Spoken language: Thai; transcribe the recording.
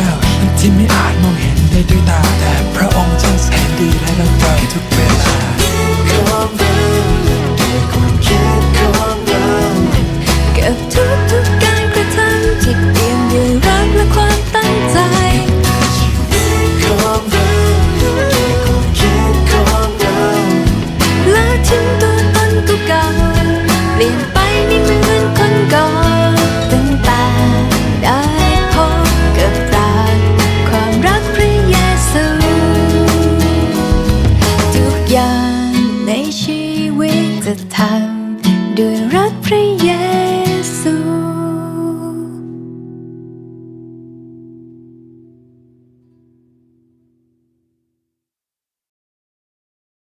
้าที่ไม่อาจมองเห็นได้ด้วยตาแต่พระองค์ทรงเห็นดีและเราใจทุก は。